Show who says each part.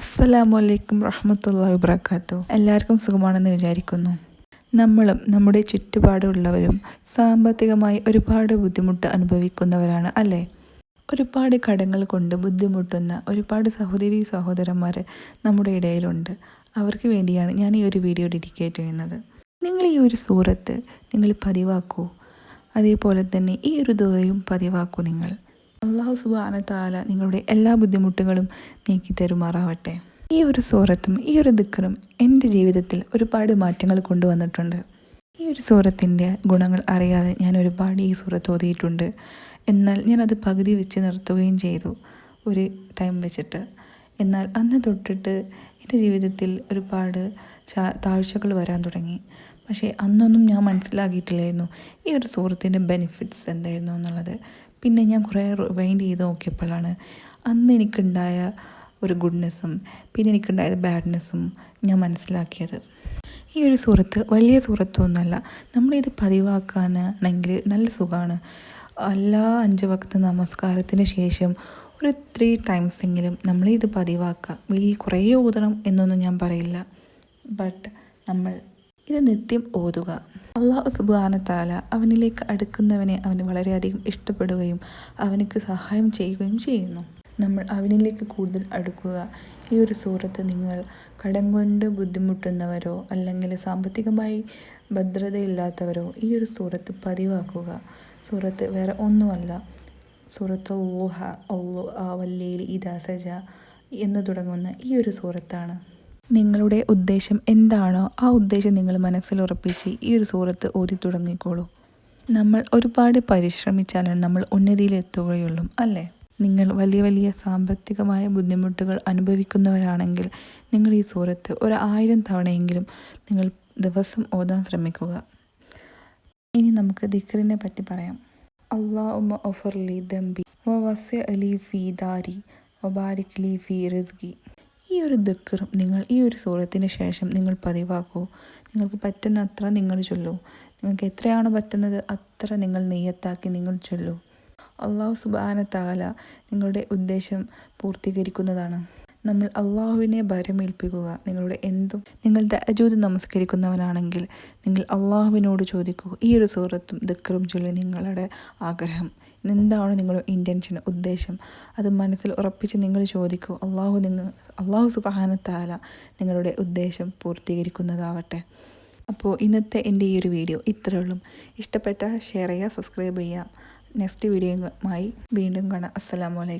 Speaker 1: അസ്സലാമു അലൈക്കും റഹ്മത്തുള്ള വബർക്കാത്തു എല്ലാവർക്കും സുഖമാണെന്ന് വിചാരിക്കുന്നു. നമ്മളും നമ്മുടെ ചുറ്റുപാടുള്ളവരും സാമ്പത്തികമായി ഒരുപാട് ബുദ്ധിമുട്ട് അനുഭവിക്കുന്നവരാണ് അല്ലേ? ഒരുപാട് കടങ്ങൾ കൊണ്ട് ബുദ്ധിമുട്ടുന്ന ഒരുപാട് സഹോദരി സഹോദരന്മാർ നമ്മുടെ ഇടയിലുണ്ട്. അവർക്ക് വേണ്ടിയാണ് ഞാൻ ഈ ഒരു വീഡിയോ ഡെഡിക്കേറ്റ് ചെയ്യുന്നത്. നിങ്ങൾ ഈ ഒരു സൂറത്ത് നിങ്ങൾ പതിവാക്കൂ. അതേപോലെ തന്നെ ഈ ഒരു ദുവയും പതിവാക്കൂ നിങ്ങൾ. അള്ളാഹു സുബാന താല നിങ്ങളുടെ എല്ലാ ബുദ്ധിമുട്ടുകളും നീക്കി തരുമാറാവട്ടെ. ഈ ഒരു സൂറത്തും ഈ ഒരു ദിക്കറും എന്റെ ജീവിതത്തിൽ ഒരുപാട് മാറ്റങ്ങൾ കൊണ്ടുവന്നിട്ടുണ്ട്. ഈ ഒരു സൂറത്തിന്റെ ഗുണങ്ങൾ അറിയാതെ ഞാൻ ഒരുപാട് ഈ സൂറത്ത് ഓതിയിട്ടുണ്ട്. എന്നാൽ ഞാൻ അത് പകുതി വെച്ച് നിർത്തുകയും ചെയ്തു ഒരു ടൈം വെച്ചിട്ട്. എന്നാൽ അന്ന് തൊട്ടിട്ട് എന്റെ ജീവിതത്തിൽ ഒരുപാട് താഴ്ചകൾ വരാൻ തുടങ്ങി. പക്ഷേ അന്നൊന്നും ഞാൻ മനസ്സിലാക്കിയിട്ടില്ലായിരുന്നു ഈ ഒരു സുഹൃത്തിന്റെ ബെനിഫിറ്റ്സ് എന്തായിരുന്നു എന്നുള്ളത്. പിന്നെ ഞാൻ കുറേ റിവൈൻഡ് ചെയ്ത് നോക്കിയപ്പോഴാണ് അന്ന് എനിക്കുണ്ടായ ഒരു ഗുഡ്നെസ്സും പിന്നെ എനിക്കുണ്ടായത് ബാഡ്നെസ്സും ഞാൻ മനസ്സിലാക്കിയത്. ഈ ഒരു സുഹൃത്ത് വലിയ സുഹൃത്തൊന്നുമല്ല. നമ്മളിത് പതിവാക്കാനാണെങ്കിൽ നല്ല സുഖമാണ്. എല്ലാ അഞ്ച് വക്ത നമസ്കാരത്തിന് ശേഷം ഒരു ത്രീ ടൈംസ് എങ്കിലും നമ്മളിത് പതിവാക്കുക വലിയ കുറേ ഓതണം എന്നൊന്നും ഞാൻ പറയില്ല. ബട്ട് നമ്മൾ ഇത് നിത്യം ഓതുക. അള്ളാഹു സുബാനത്താല അവനിലേക്ക് അടുക്കുന്നവനെ അവന് വളരെയധികം ഇഷ്ടപ്പെടുകയും അവനക്ക് സഹായം ചെയ്യുകയും ചെയ്യുന്നു. നമ്മൾ അവനിലേക്ക് കൂടുതൽ അടുക്കുക. ഈ ഒരു സൂറത്ത് നിങ്ങൾ കടം കൊണ്ട് ബുദ്ധിമുട്ടുന്നവരോ അല്ലെങ്കിൽ സാമ്പത്തികമായി ഭദ്രതയില്ലാത്തവരോ ഈ ഒരു സൂറത്ത് പതിവാക്കുക. സൂറത്ത് വേറെ ഒന്നുമല്ല. സൂറത്ത് ഓഹ ഒള്ളു ആ വല്ലേലി ഇദാ സജ എന്ന് തുടങ്ങുന്ന ഈ ഒരു സൂറത്താണ്. നിങ്ങളുടെ ഉദ്ദേശം എന്താണോ ആ ഉദ്ദേശം നിങ്ങൾ മനസ്സിൽ ഉറപ്പിച്ച് ഈ ഒരു സൂറത്ത് ഓതി തുടങ്ങിക്കോളൂ. നമ്മൾ ഒരുപാട് പരിശ്രമിച്ചാലാണ് നമ്മൾ ഉന്നതിയിലെത്തുകയുള്ളൂ അല്ലേ? നിങ്ങൾ വലിയ വലിയ സാമ്പത്തികമായ ബുദ്ധിമുട്ടുകൾ അനുഭവിക്കുന്നവരാണെങ്കിൽ നിങ്ങൾ ഈ സൂറത്ത് ഒരു ആയിരം തവണയെങ്കിലും നിങ്ങൾ ദിവസം ഓതാൻ ശ്രമിക്കുക. ഇനി നമുക്ക് ദിക്റിനെ പറ്റി പറയാം. അള്ളാഹുമ ഒഫർ ലി ദംബി വസ്യ അലി ഫി ദാരി ഒബാരിക് ലി ഫി റിസ്ഗി ഈ ഒരു ദിക്കറും നിങ്ങൾ ഈ ഒരു സൂറത്തിന് ശേഷം നിങ്ങൾ പതിവാക്കൂ. നിങ്ങൾക്ക് പറ്റുന്ന അത്ര നിങ്ങൾ ചൊല്ലൂ. നിങ്ങൾക്ക് എത്രയാണ് പറ്റുന്നത് അത്ര നിങ്ങൾ നെയ്യത്താക്കി നിങ്ങൾ ചൊല്ലൂ. അള്ളാഹു സുബാന താല നിങ്ങളുടെ ഉദ്ദേശം പൂർത്തീകരിക്കുന്നതാണ്. നമ്മൾ അള്ളാഹുവിനെ ഭരമേൽപ്പിക്കുക നിങ്ങളുടെ എന്തും നിങ്ങൾ ദജൂത് നമസ്കരിക്കുന്നവനാണെങ്കിൽ നിങ്ങൾ അള്ളാഹുവിനോട് ചോദിക്കൂ ഈ ഒരു സൂറത്തും ദിക്കറും ചൊല്ലി നിങ്ങളുടെ ആഗ്രഹം. എന്താണ് നിങ്ങളുടെ ഇന്റൻഷൻ ഉദ്ദേശം? അത് മനസ്സിൽ ഉറപ്പിച്ച് നിങ്ങൾ ചോദിക്കൂ. അള്ളാഹു നിങ്ങൾ അള്ളാഹു സുബാനത്താല നിങ്ങളുടെ ഉദ്ദേശം പൂർത്തീകരിക്കുന്നതാവട്ടെ. അപ്പോൾ ഇന്നത്തെ എന്റെ ഈ ഒരു വീഡിയോ ഇത്രയേ ഉള്ളൂ. ഇഷ്ടപ്പെട്ട ഷെയർ ചെയ്യുക സബ്സ്ക്രൈബ് ചെയ്യുക. നെക്സ്റ്റ് വീഡിയോയുമായി വീണ്ടും കാണാം. അസ്സാം വലൈക്കും